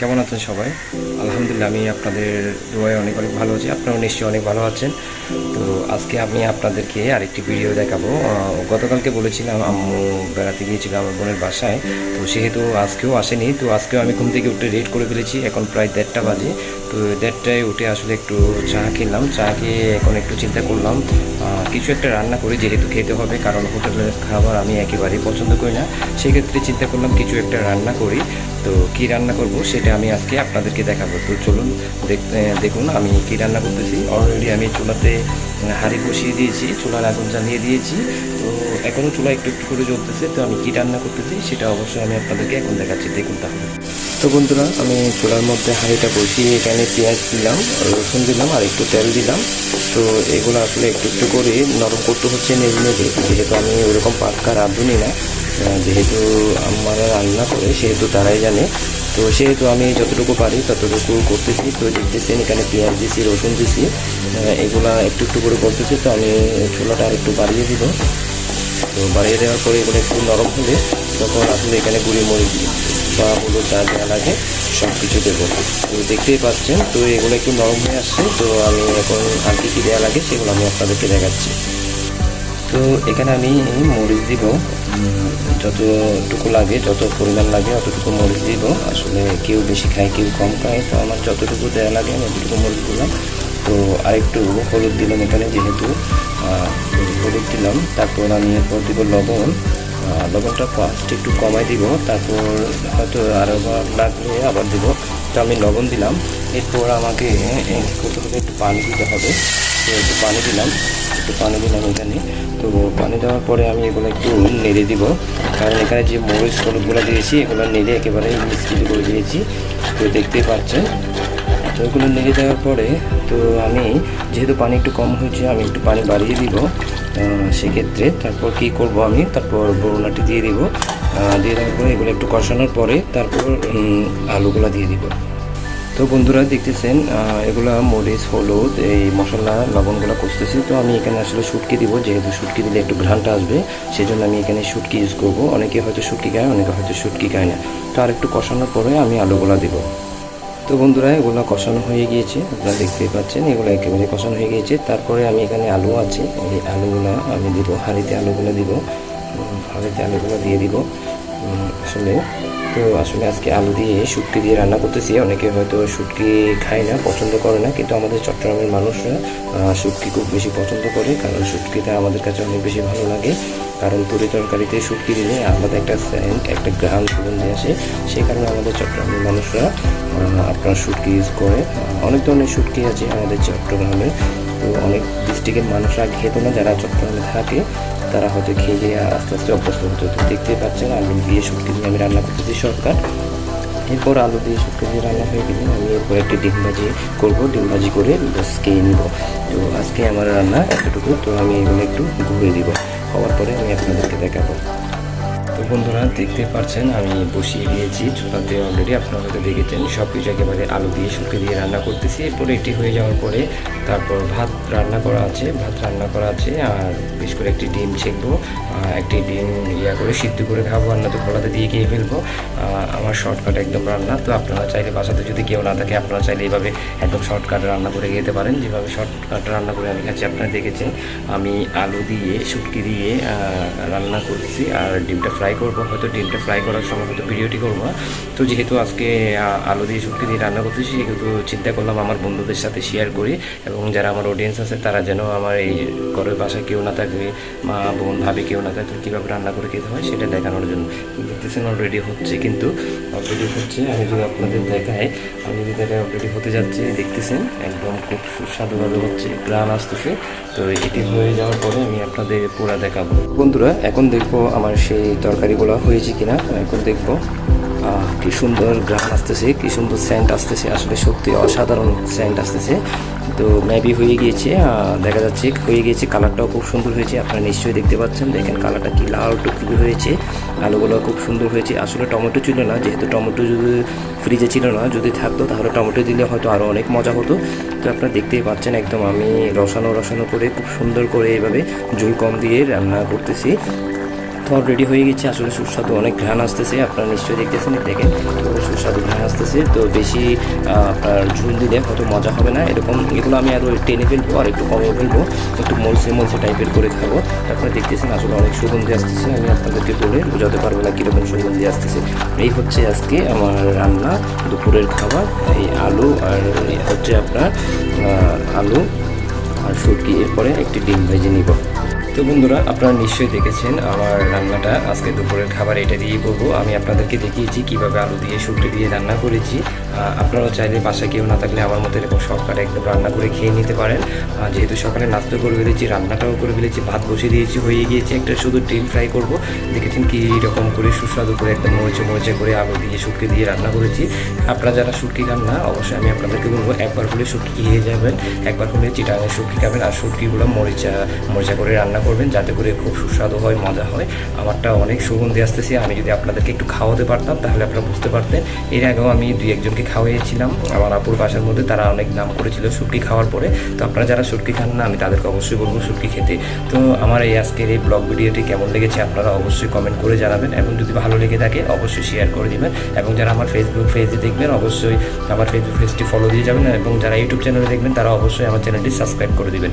কেমন আছেন সবাই? আলহামদুলিল্লাহ, আমি আপনাদের দোয়ায় অনেক অনেক ভালো আছি। আপনারাও নিশ্চয়ই অনেক ভালো আছেন। তো আজকে আমি আপনাদেরকে আরেকটি ভিডিও দেখাবো। গতকালকে বলেছিলাম, আম্মু বেড়াতে গিয়েছিল আমার বোনের বাসায়। তো সেহেতু আজকেও আসেনি। তো আজকেও আমি ঘুম থেকে উঠে রেড করে ফেলেছি। এখন প্রায় দেড়টা বাজে। তো দেড়টায় উঠে আসলে একটু চা খেলাম। চা খেয়ে এখন একটু চিন্তা করলাম কিছু একটা রান্না করি যেহেতু খেতে হবে, কারণ হোটেলের খাবার আমি একেবারেই পছন্দ করি না। সেক্ষেত্রে চিন্তা করলাম কিছু একটা রান্না করি। তো কি রান্না করব সেটা আমি আজকে আপনাদেরকে দেখাবো। তো চলুন দেখুন, আমি কি রান্না করতেছি। অলরেডি আমি চুলাতে হাঁড়ি বসিয়ে দিয়েছি, চুলার আগুন জ্বালিয়ে দিয়েছি। তো এখনও চুলা একটু একটু করে জ্বলতেছে। তো আমি কি রান্না করতেছি সেটা অবশ্যই আমি আপনাদেরকে এখন দেখাচ্ছি। দেখুন তাহলে। তো বন্ধুরা, আমি চুলার মধ্যে হাঁড়িটা বসিয়ে এখানে পেঁয়াজ দিলাম, রসুন দিলাম আর একটু তেল দিলাম। তো এগুলো আসলে একটু একটু করে নরম করতে হচ্ছে নেড়ে নেড়ে যেহেতু আমি ওরকম পাক্কা রাঁধুনি না যেহেতু আমরা রান্না করে, সেহেতু তারাই জানে। তো সেহেতু আমি যতটুকু পারি ততটুকু করতেছি, তো দেখতেছেন এখানে পেঁয়াজ দিছি রসুন দিছি এগুলা একটু একটু করে করতেছি, তো আমি চুলাটা আর একটু বাড়িয়ে দিব। তো বাড়িয়ে দেওয়ার পরে এগুলো একটু নরম হলে তখন আসলে এখানে গুঁড়ি মরিচ বা হলুদ যা যা লাগে সব কিছু দেবো। তো দেখতেই পাচ্ছেন, তো এগুলো একটু নরম হয়ে আসছে, তো আমি এখন আর কি কী দেওয়া লাগে সেগুলো আমি আপনাদেরকে দেখাচ্ছি। তো এখানে আমি মরিচ দিব। যতটুকু লাগে, যত পরিমাণ লাগে, অতটুকু মরিচ দিব। আসলে কেউ বেশি খায়, কেউ কম খায়, তো আমার যতটুকু দেওয়া লাগে আমি অতটুকু মরিচ দিলাম। তো আরেকটু হলুদ দিলাম এখানে যেহেতু হলুদ দিলাম। তারপর আমি এরপর দিব লবণ। লবণটা ফার্স্ট একটু কমাই দিব। তারপর হয়তো আরও লাগলে আবার দিব। তো আমি লবণ দিলাম। এরপর আমাকে হবে একটু পানি দিতে হবে। তো একটু পানি দিলাম, একটু পানি দিলাম এখানে। তো পানি দেওয়ার পরে আমি এগুলো একটু নেড়ে দিব। কারণ এখানে যে মরিচ হলুদগুলো দিয়েছি, এগুলো নেড়ে একেবারে মিষ্টি করে দিয়েছি। তো দেখতেই পাচ্ছেন। তো এগুলো নেড়ে দেওয়ার পরে তো আমি, যেহেতু পানি একটু কম হয়েছে, আমি একটু পানি বাড়িয়ে দিব। সেক্ষেত্রে তারপর কি করব আমি? তারপর বরুণাটি দিয়ে দিব। দিয়ে দেওয়ার পরে এগুলো একটু কষানোর পরে তারপর আলুগুলো দিয়ে দিব। তো বন্ধুরা দেখতেছেন এগুলা মরিচ, হলুদ, এই মশলা, লবণগুলো কষতেছি। তো আমি এখানে আসলে শুটকি দিব, যেহেতু শুটকি দিলে একটু ঘ্রাণটা আসবে সেই জন্য আমি এখানে শুটকি ইউজ করব। অনেকে হয়তো শুটকি খায়, অনেকে হয়তো শুটকি খায় না। তো আর একটু কষানোর পরে আমি আলুগুলো দিব। তো বন্ধুরা, এগুলো কষানো হয়ে গিয়েছে, আপনারা দেখতেই পাচ্ছেন, এগুলো একেবারে কষানো হয়ে গিয়েছে। তারপরে আমি এখানে আলু আছে, এই আলুগুলো আমি দিব, হাঁড়িতে আলুগুলো দিব হাঁড়িতে আলুগুলো দিয়ে দিব। আসলে তো আসলে আজকে আলু দিয়ে শুটকি দিয়ে রান্না করতেছি। অনেকে হয়তো শুটকি খায় না, পছন্দ করে না। কিন্তু আমাদের চট্টগ্রামের মানুষরা শুটকি খুব বেশি পছন্দ করে কারণ শুটকিটা আমাদের কাছে অনেক বেশি ভালো লাগে। কারণ তরি তরকারিতে শুটকি দিলে আলাদা একটা সেন্ট একটা গ্রাম সুগন্ধি আসে। সেই কারণে আমাদের চট্টগ্রামের মানুষরা আপনার শুটকি ইউজ করে। অনেক ধরনের শুটকি আছে আমাদের চট্টগ্রামে। তো অনেক ডিস্ট্রিক্টের মানুষরা খেত না, যারা চট্টগ্রামে থাকে। তারা হয়তো খেয়ে খেয়ে আস্তে আস্তে অভ্যস্ত হতো দেখতে দেখতেই পাচ্ছেন আলু দিয়ে শুটকি দিয়ে আমি রান্না করতেছি সরকার এরপর আলু দিয়ে শুটকি দিয়ে রান্না হয়ে গেলে আমি এরপর একটি ডিম ভাজি করব। ডিম ভাজি করে খেয়ে নিব। তো আজকে আমার রান্না এতটুকু। তো আমি এগুলো একটু ঘুরে দিব হওয়ার পরে আমি আপনাদেরকে দেখাবো। বন্ধুরা দেখতে পাচ্ছেন, আমি বসিয়ে দিয়েছি চুলাতে অলরেডি আপনারা হয়তো দেখেছেন সব কিছু একেবারে আলু দিয়ে শুকে দিয়ে রান্না করতেছি। এরপরে এটি হয়ে যাওয়ার পরে তারপর ভাত রান্না করা আছে, ভাত রান্না করা আছে, আর বিশেষ করে একটি ডিম ছেঁকবো একটি ডিম ইয়া করে সিদ্ধ করে খাব, আর না তো খোলাতে দিয়ে খেয়ে ফেলব। আমার শর্টকাট একদম রান্না, তো আপনারা চাইলে বাসাতে যদি কেউ না থাকে, আপনারা চাইলে এইভাবে একদম শর্টকাট রান্না করে খেতে পারেন। যেভাবে শর্টকাট রান্না করে আমি খাচ্ছি, আপনারা দেখেছেন, আমি আলু দিয়ে, শুটকি দিয়ে রান্না করছি, আর ডিমটা ফ্রাই করব, হয়তো ডিমটা ফ্রাই করার সময় হয়তো ভিডিওটি করব। তো যেহেতু আজকে আলু দিয়ে শুটকি দিয়ে রান্না করতেছি, সেহেতু চিন্তা করলাম আমার বন্ধুদের সাথে শেয়ার করি এবং যারা আমার অডিয়েন্স আছে, তারা যেন আমার এই ঘরের বাসায় কেউ না থাকবে মা, বোন, ভাবি কেউ না থাকলে কীভাবে রান্না করে খেতে হয় সেটা দেখানোর জন্য। দেখতেছেন অলরেডি হচ্ছে কিন্তু অলরেডি হচ্ছে, আমি যদি আপনাদের দেখাই, আমি যদি দেখাই অলরেডি হতে যাচ্ছে, দেখতেছেন, একদম খুব সুস্বাদুভাবে হচ্ছে গ্রান আসতেছে। তো এটি হয়ে যাওয়ার পরে আমি আপনাদের পুরা দেখাবো। বন্ধুরা, এখন দেখব আমার সেই তরকারিগুলো হয়েছে কিনা এখন দেখব। কি সুন্দর গ্রাম আসতেছে, কি সুন্দর স্যান্ড আসতেছে। আসলে সত্যি অসাধারণ স্যান্ড আসতেছে। তো ম্যাবি হয়ে গিয়েছে দেখা যাচ্ছে, হয়ে গিয়েছে। কালারটাও খুব সুন্দর হয়েছে, আপনারা নিশ্চয়ই দেখতে পাচ্ছেন। দেখেন কালারটা কি লাল টুকটুকি হয়েছে, আলুগুলো খুব সুন্দর হয়েছে। আসলে টমেটো ছিল না, যেহেতু টমেটো যদি ফ্রিজে ছিল না, যদি থাকতো, তাহলে টমেটো দিলে হয়তো আরও অনেক মজা হতো। তো আপনারা দেখতেই পাচ্ছেন একদম আমি রসানো রসানো করে, খুব সুন্দর করে এভাবে ঝুল কম দিয়ে রান্না করতেছি। তো রেডি হয়ে গেছে। আসলে সুস্বাদু অনেক ঘ্রাণ আসতেছে, আপনারা নিশ্চয়ই দেখতেছেন দেখেন সুস্বাদু ঘ্রাণ আসতেছে। তো বেশি আপনার ঝুল দিলে হয়তো মজা হবে না। এরকম এগুলো আমি আরও টেনে ফেলব, আর একটু কমে ফেলব। একটু মলসে মলসে টাইপের করে খাব। আপনারা দেখতেছেন আসলে অনেক সুগন্ধি আসতেছে। আমি আপনাদেরকে বলে বোঝাতে পারব না কীরকম সুগন্ধি আসতেছে। এই হচ্ছে আজকে আমার রান্না, দুপুরের খাবার, এই আলু আর হচ্ছে আপনার আলু আর শুটকি। এরপরে একটি ডিম ভেজে নিব। তো বন্ধুরা, আপনারা নিশ্চয়ই দেখেছেন আমার রান্নাটা। আজকে দুপুরের খাবার এটা দিয়েই করব। আমি আপনাদেরকে দেখিয়েছি কীভাবে আলু দিয়ে শুটকি দিয়ে রান্না করেছি। আপনারাও চাইলে বাসায় কেউ না থাকলে আমার মতো এরকম সকালে একদম রান্না করে খেয়ে নিতে পারেন। যেহেতু সকালে নাস্তা করে ফেলেছি, রান্নাটাও করে ফেলেছি, ভাত বসিয়ে দিয়েছি, হয়ে গিয়েছে। একটা শুধু ডিম ফ্রাই করব। দেখেছেন কি রকম করে সুস্বাদু করে একদম মরিচে মরিচে করে আলু দিয়ে শুটকি দিয়ে রান্না করেছি। আপনারা যারা শুটকি খান না, অবশ্যই আমি আপনাদেরকে বলব, একবার হলে শুটকি খেয়ে যাবেন, একবার হলে চিটাঙের শুটকি খাবেন, আর শুটকিগুলো মরিচা মরিচা করে রান্না করবেন, যাতে করে খুব সুস্বাদু হয়, মজা হয়। আমারটা অনেক সুগন্ধি আসতেছে, আমি যদি আপনাদেরকে একটু খাওয়াতে পারতাম, তাহলে আপনারা বুঝতে পারতেন। এর আগেও আমি দুই একজনকে খাওয়াইছিলাম আমার আপুর বাসার মধ্যে তারা অনেক নাম করেছিল সুটকি খাওয়ার পরে। তো আপনারা যারা শুটকি খান না, আমি তাদেরকে অবশ্যই বলব সুটকি খেতে। তো আমার এই আজকের এই ব্লগ ভিডিওটি কেমন লেগেছে আপনারা অবশ্যই কমেন্ট করে জানাবেন। এবং যদি ভালো লেগে থাকে, অবশ্যই শেয়ার করে দিবেন। এবং যারা আমার ফেসবুক পেজে দেখবেন, অবশ্যই আমার ফেসবুক পেজটি ফলো দিয়ে যাবেন। এবং যারা ইউটিউব চ্যানেলে দেখবেন, তারা অবশ্যই আমার চ্যানেলটি সাবস্ক্রাইব করে দিবেন।